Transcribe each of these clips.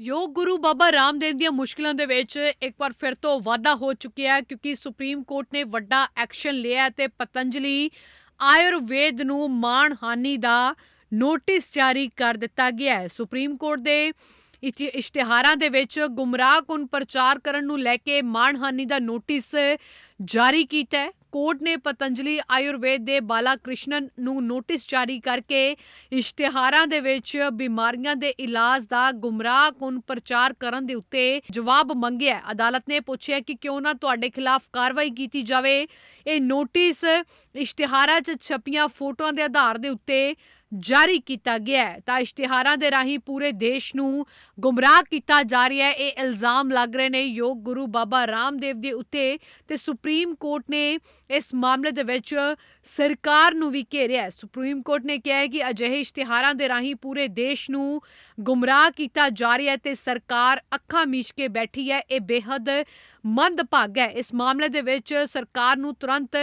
ਯੋਗ ਗੁਰੂ ਬਾਬਾ ਰਾਮਦੇਵ ਦੀਆਂ ਮੁਸ਼ਕਲਾਂ ਦੇ ਵਿੱਚ ਇੱਕ ਵਾਰ ਫਿਰ ਤੋਂ ਵਾਧਾ ਹੋ ਚੁੱਕਿਆ ਹੈ ਕਿਉਂਕਿ ਸੁਪਰੀਮ ਕੋਰਟ ਨੇ ਵੱਡਾ ਐਕਸ਼ਨ ਲਿਆ ਹੈ ਤੇ ਪਤੰਜਲੀ ਆਯੁਰਵੇਦ ਨੂੰ ਮਾਣਹਾਨੀ ਦਾ ਨੋਟਿਸ ਜਾਰੀ ਕਰ ਦਿੱਤਾ ਗਿਆ ਹੈ। ਸੁਪਰੀਮ ਕੋਰਟ ਦੇ ਇਸ਼ਤਿ- ਇਸ਼ਤਿਹਾਰਾਂ ਦੇ ਵਿੱਚ ਗੁੰਮਰਾਹਕੁਨ ਪ੍ਰਚਾਰ ਕਰਨ ਨੂੰ ਲੈ ਕੇ ਮਾਣਹਾਨੀ ਦਾ ਨੋਟਿਸ ਜਾਰੀ ਕੀਤਾ ਹੈ। ਕੋਰਟ ਨੇ ਪਤੰਜਲੀ ਆਯੁਰਵੇਦ ਦੇ ਬਾਲਾ ਕ੍ਰਿਸ਼ਨਨ ਨੂੰ ਨੋਟਿਸ ਜਾਰੀ ਕਰਕੇ ਇਸ਼ਤਿਹਾਰਾਂ ਦੇ ਵਿੱਚ ਬਿਮਾਰੀਆਂ ਦੇ ਇਲਾਜ ਦਾ ਗੁੰਮਰਾਹਕੁਨ ਪ੍ਰਚਾਰ ਕਰਨ ਦੇ ਉੱਤੇ ਜਵਾਬ ਮੰਗਿਆ। ਅਦਾਲਤ ਨੇ ਪੁੱਛਿਆ ਕਿ ਕਿਉਂ ਨਾ ਤੁਹਾਡੇ ਖਿਲਾਫ ਕਾਰਵਾਈ ਕੀਤੀ ਜਾਵੇ। ਇਹ ਨੋਟਿਸ ਇਸ਼ਤਿਹਾਰਾਂ 'ਚ ਛਪੀਆਂ ਫੋਟੋਆਂ ਦੇ ਆਧਾਰ ਦੇ ਉੱਤੇ ਜਾਰੀ ਕੀਤਾ ਗਿਆ ਹੈ। ਤਾਂ ਇਸ਼ਤਿਹਾਰਾਂ ਦੇ ਰਾਹੀਂ ਪੂਰੇ ਦੇਸ਼ ਨੂੰ ਗੁੰਮਰਾਹ ਕੀਤਾ ਜਾ ਰਿਹਾ ਹੈ। ਇਹ ਇਲਜ਼ਾਮ ਲੱਗ ਰਹੇ ਨੇ ਯੋਗ ਗੁਰੂ ਬਾਬਾ ਰਾਮਦੇਵ ਦੇ ਉੱਤੇ ਤੇ ਸੁਪਰੀਮ ਕੋਰਟ ਨੇ ਇਸ ਮਾਮਲੇ ਦੇ ਵਿੱਚ ਸਰਕਾਰ ਨੂੰ ਵੀ ਘੇਰਿਆ ਹੈ। ਸੁਪਰੀਮ ਕੋਰਟ ਨੇ ਕਿਹਾ ਹੈ ਕਿ ਅਜਿਹੇ ਇਸ਼ਤਿਹਾਰਾਂ ਦੇ ਰਾਹੀਂ ਪੂਰੇ ਦੇਸ਼ ਨੂੰ ਗੁੰਮਰਾਹ ਕੀਤਾ ਜਾ ਰਿਹਾ ਹੈ ਤੇ ਸਰਕਾਰ ਅੱਖਾਂ ਮੀਚ ਕੇ ਬੈਠੀ ਹੈ। ਇਹ ਬੇਹੱਦ ਮੰਦਭਾਗਾ ਹੈ। ਇਸ ਮਾਮਲੇ ਦੇ ਵਿੱਚ ਸਰਕਾਰ ਨੂੰ ਤੁਰੰਤ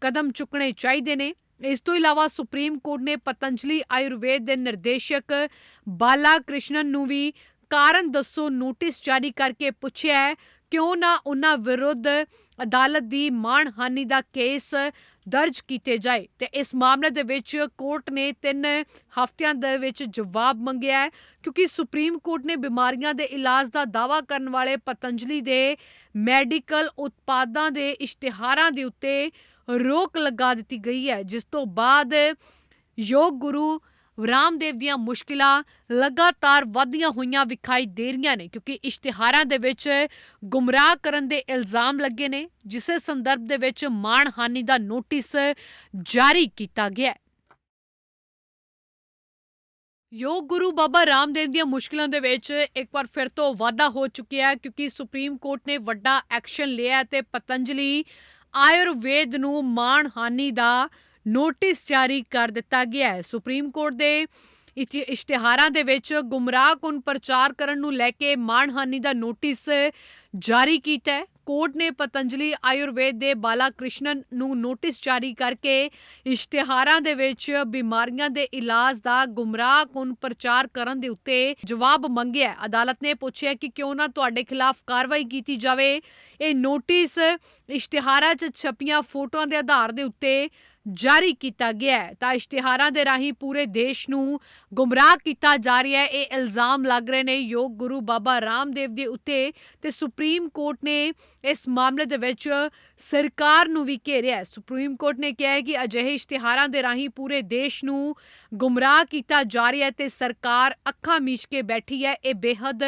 ਕਦਮ ਚੁੱਕਣੇ ਚਾਹੀਦੇ ਨੇ। ਇਸ ਤੋਂ ਇਲਾਵਾ ਸੁਪਰੀਮ ਕੋਰਟ ਨੇ ਪਤੰਜਲੀ ਆਯੁਰਵੇਦ ਦੇ ਨਿਰਦੇਸ਼ਕ ਬਾਲਾ ਕ੍ਰਿਸ਼ਨਨ ਨੂੰ ਵੀ ਕਾਰਨ ਦੱਸੋ ਨੋਟਿਸ ਜਾਰੀ ਕਰਕੇ ਪੁੱਛਿਆ ਹੈ, ਕਿਉਂ ਨਾ ਉਹਨਾਂ ਵਿਰੁੱਧ ਅਦਾਲਤ ਦੀ ਮਾਣਹਾਨੀ ਦਾ ਕੇਸ ਦਰਜ ਕੀਤੇ ਜਾਏ ਤੇ ਇਸ ਮਾਮਲੇ ਦੇ ਵਿੱਚ ਕੋਰਟ ਨੇ 3 ਹਫ਼ਤਿਆਂ ਦੇ ਵਿੱਚ ਜਵਾਬ ਮੰਗਿਆ ਹੈ, ਕਿਉਂਕਿ ਸੁਪਰੀਮ ਕੋਰਟ ਨੇ ਬਿਮਾਰੀਆਂ ਦੇ ਇਲਾਜ ਦਾ ਦਾਅਵਾ ਕਰਨ ਵਾਲੇ ਪਤੰਜਲੀ ਦੇ ਮੈਡੀਕਲ ਉਤਪਾਦਾਂ ਦੇ ਇਸ਼ਤਿਹਾਰਾਂ ਦੇ ਉੱਤੇ ਰੋਕ ਲਗਾ ਦਿੱਤੀ ਗਈ ਹੈ, ਜਿਸ ਤੋਂ ਬਾਅਦ ਯੋਗ ਗੁਰੂ ਰਾਮਦੇਵ ਦੀਆਂ ਮੁਸ਼ਕਿਲਾਂ ਲਗਾਤਾਰ ਵਧਦੀਆਂ ਹੋਈਆਂ ਵਿਖਾਈ ਦੇ ਰਹੀਆਂ ਨੇ, ਕਿਉਂਕਿ ਇਸ਼ਤਿਹਾਰਾਂ ਦੇ ਵਿੱਚ ਗੁੰਮਰਾਹ ਕਰਨ ਦੇ ਇਲਜ਼ਾਮ ਲੱਗੇ ਨੇ, ਜਿਸੇ ਸੰਦਰਭ ਦੇ ਵਿੱਚ ਮਾਣਹਾਨੀ ਦਾ ਨੋਟਿਸ ਜਾਰੀ ਕੀਤਾ ਗਿਆ ਹੈ। ਯੋਗ ਗੁਰੂ ਬਾਬਾ ਰਾਮਦੇਵ ਦੀਆਂ ਮੁਸ਼ਕਲਾਂ ਦੇ ਵਿੱਚ ਇੱਕ ਵਾਰ ਫਿਰ ਤੋਂ ਵਾਧਾ ਹੋ ਚੁੱਕਿਆ ਹੈ, ਕਿਉਂਕਿ ਸੁਪਰੀਮ ਕੋਰਟ ਨੇ ਵੱਡਾ ਐਕਸ਼ਨ ਲਿਆ ਹੈ ਤੇ ਪਤੰਜਲੀ ਆਯੁਰਵੇਦ ਨੂੰ ਮਾਣਹਾਨੀ ਦਾ ਨੋਟਿਸ ਜਾਰੀ ਕਰ ਦਿੱਤਾ ਗਿਆ ਹੈ। ਸੁਪਰੀਮ ਕੋਰਟ ਦੇ ਇਸ਼ਤਿ- ਇਸ਼ਤਿਹਾਰਾਂ ਦੇ ਵਿੱਚ ਗੁੰਮਰਾਹਕੁਨ ਪ੍ਰਚਾਰ ਕਰਨ ਨੂੰ ਲੈ ਕੇ ਮਾਣਹਾਨੀ ਦਾ ਨੋਟਿਸ ਜਾਰੀ ਕੀਤਾ ਹੈ। ਕੋਰਟ ਨੇ ਪਤੰਜਲੀ ਆਯੁਰਵੇਦ ਦੇ ਬਾਲਾ ਕ੍ਰਿਸ਼ਨਨ ਨੂੰ ਨੋਟਿਸ ਜਾਰੀ ਕਰਕੇ ਇਸ਼ਤਿਹਾਰਾਂ ਦੇ ਵਿੱਚ ਬਿਮਾਰੀਆਂ ਦੇ ਇਲਾਜ ਦਾ ਗੁੰਮਰਾਹਕੁਨ ਪ੍ਰਚਾਰ ਕਰਨ ਦੇ ਉੱਤੇ ਜਵਾਬ ਮੰਗਿਆ। ਅਦਾਲਤ ਨੇ ਪੁੱਛਿਆ ਕਿ ਕਿਉਂ ਨਾ ਤੁਹਾਡੇ ਖਿਲਾਫ ਕਾਰਵਾਈ ਕੀਤੀ ਜਾਵੇ। ਇਹ ਨੋਟਿਸ ਇਸ਼ਤਿਹਾਰਾਂ 'ਚ ਛਪੀਆਂ ਫੋਟੋਆਂ ਦੇ ਆਧਾਰ ਦੇ ਉੱਤੇ ਜਾਰੀ ਕੀਤਾ ਗਿਆ ਹੈ। ਤਾਂ ਇਸ਼ਤਿਹਾਰਾਂ ਦੇ ਰਾਹੀਂ ਪੂਰੇ ਦੇਸ਼ ਨੂੰ ਗੁੰਮਰਾਹ ਕੀਤਾ ਜਾ ਰਿਹਾ ਹੈ। ਇਹ ਇਲਜ਼ਾਮ ਲੱਗ ਰਹੇ ਨੇ ਯੋਗ ਗੁਰੂ ਬਾਬਾ ਰਾਮਦੇਵ ਦੇ ਉੱਤੇ ਤੇ ਸੁਪਰੀਮ ਕੋਰਟ ਨੇ ਇਸ ਮਾਮਲੇ ਦੇ ਵਿੱਚ ਸਰਕਾਰ ਨੂੰ ਵੀ ਘੇਰਿਆ ਹੈ। ਸੁਪਰੀਮ ਕੋਰਟ ਨੇ ਕਿਹਾ ਹੈ ਕਿ ਅਜਿਹੇ ਇਸ਼ਤਿਹਾਰਾਂ ਦੇ ਰਾਹੀਂ ਪੂਰੇ ਦੇਸ਼ ਨੂੰ ਗੁੰਮਰਾਹ ਕੀਤਾ ਜਾ ਰਿਹਾ ਹੈ ਤੇ ਸਰਕਾਰ ਅੱਖਾਂ ਮੀਚ ਕੇ ਬੈਠੀ ਹੈ। ਇਹ ਬੇਹੱਦ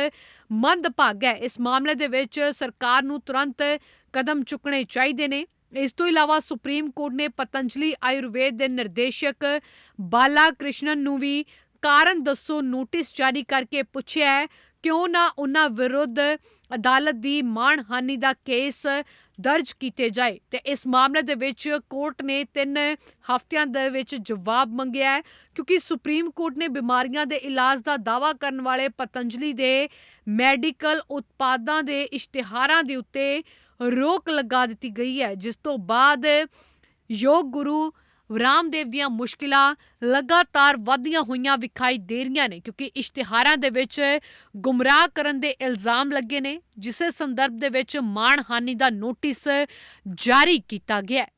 ਮੰਦਭਾਗਾ ਹੈ। ਇਸ ਮਾਮਲੇ ਦੇ ਵਿੱਚ ਸਰਕਾਰ ਨੂੰ ਤੁਰੰਤ ਕਦਮ ਚੁੱਕਣੇ ਚਾਹੀਦੇ ਨੇ। ਇਸ ਤੋਂ ਇਲਾਵਾ ਸੁਪਰੀਮ ਕੋਰਟ ਨੇ ਪਤੰਜਲੀ ਆਯੁਰਵੇਦ ਦੇ ਨਿਰਦੇਸ਼ਕ ਬਾਲਾ ਕ੍ਰਿਸ਼ਨਨ ਨੂੰ ਵੀ ਕਾਰਨ ਦੱਸੋ ਨੋਟਿਸ ਜਾਰੀ ਕਰਕੇ ਪੁੱਛਿਆ ਹੈ, ਕਿਉਂ ਨਾ ਉਹਨਾਂ ਵਿਰੁੱਧ ਅਦਾਲਤ ਦੀ ਮਾਣਹਾਨੀ ਦਾ ਕੇਸ ਦਰਜ ਕੀਤੇ ਜਾਏ ਤੇ ਇਸ ਮਾਮਲੇ ਦੇ ਵਿੱਚ ਕੋਰਟ ਨੇ 3 ਹਫ਼ਤਿਆਂ ਦੇ ਵਿੱਚ ਜਵਾਬ ਮੰਗਿਆ ਹੈ, ਕਿਉਂਕਿ ਸੁਪਰੀਮ ਕੋਰਟ ਨੇ ਬਿਮਾਰੀਆਂ ਦੇ ਇਲਾਜ ਦਾ ਦਾਅਵਾ ਕਰਨ ਵਾਲੇ ਪਤੰਜਲੀ ਦੇ ਮੈਡੀਕਲ ਉਤਪਾਦਾਂ ਦੇ ਇਸ਼ਤਿਹਾਰਾਂ ਦੇ ਉੱਤੇ ਰੋਕ ਲਗਾ ਦਿੱਤੀ ਗਈ ਹੈ, ਜਿਸ ਤੋਂ ਬਾਅਦ ਯੋਗ ਗੁਰੂ ਰਾਮਦੇਵ ਦੀਆਂ ਮੁਸ਼ਕਿਲਾਂ ਲਗਾਤਾਰ ਵਧਦੀਆਂ ਹੋਈਆਂ ਵਿਖਾਈ ਦੇ ਰਹੀਆਂ ਨੇ, ਕਿਉਂਕਿ ਇਸ਼ਤਿਹਾਰਾਂ ਦੇ ਵਿੱਚ ਗੁੰਮਰਾਹ ਕਰਨ ਦੇ ਇਲਜ਼ਾਮ ਲੱਗੇ ਨੇ, ਜਿਸੇ ਸੰਦਰਭ ਦੇ ਵਿੱਚ ਮਾਣਹਾਨੀ ਦਾ ਨੋਟਿਸ ਜਾਰੀ ਕੀਤਾ ਗਿਆ ਹੈ।